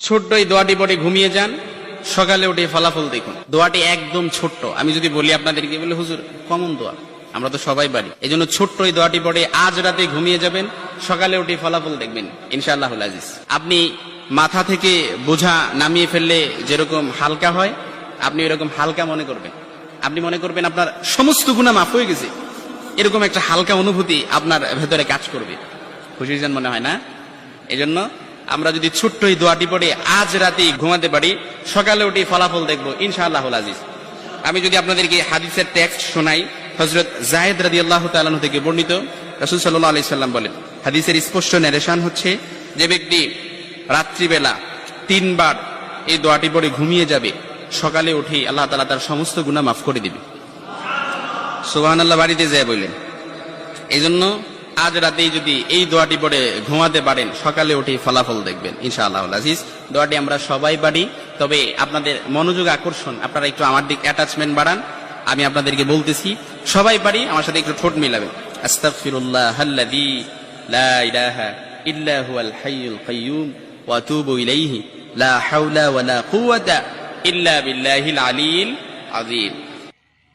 ছোট্ট এই দোয়াটি পরে ঘুমিয়ে যান। সকালে উঠে ফলাফল দেখুন। দোয়াটি একদম ছোট্ট। আমি যদি বলি আপনাদেরকে, বলে, হুজুর, কমন দোয়া। আমরা তো সবাই বাড়ি এই জন্য ছোট্ট এই দোয়াটি পরে আজ রাতে ঘুমিয়ে যাবেন। সকালে উঠে ফলাফল দেখবেন, ইনশাআল্লাহ আজিজ আপনি মাথা থেকে বোঝা নামিয়ে ফেললে যেরকম হালকা হয়, আপনি এরকম হালকা মনে করবেন। আপনি মনে করবেন আপনার সমস্ত গুণা মাফ হয়ে গেছে। এরকম একটা হালকা অনুভূতি আপনার ভেতরে কাজ করবে। খুশি মনে হয় না? এজন্য আমরা যদি ছোট্ট এই দোয়াটি পড়ে আজ রাতে ঘুমাতে পারি, সকালে উঠে ফলাফল দেখব ইনশাআল্লাহ আজিজ। আমি যদি আপনাদেরকে হাদিসের টেক্সট শোনাই হজরত জায়েদ রাদি আল্লাহ তালন থেকে বর্ণিত, রসুল সাল্লাহ আলি সাল্লাম বলেন, হাদিসের স্পষ্ট ন্যারেশন হচ্ছে যে ব্যক্তি রাত্রিবেলা তিনবার এই দোয়াটি পড়ে ঘুমিয়ে যাবে, সকালে উঠেই আল্লাহ তালা তার সমস্ত গুণা মাফ করে দিবে। সুবাহান আল্লাহ বাড়িতে যায় বললেন। এই জন্য আজ রাতেই যদি এই দোয়াটি পড়ে ঘুমাতে পারেন, সকালে উঠে ফলাফল দেখবেন ইনশাআল্লাহ আজিজ। দোয়াটি আমরা সবাই পারি, তবে আপনাদের মনোযোগ আকর্ষণ, আপনারা একটু আমার দিক অ্যাটাচমেন্ট বাড়ান, আমি আপনাদেরকে বলতেছি, সবাই পারি, আমার সাথে একটু ঠোঁট মিলাবেন। আস্তাগফিরুল্লাহ আল্লাযী লা ইলাহা ইল্লা হুয়াল হাইয়ুল কাইয়্যুম ওয়া আতুবু ইলাইহি, লা হাওলা ওয়া লা কুওয়াতা ইল্লা বিল্লাহিল আলিয়্যিল আযীম।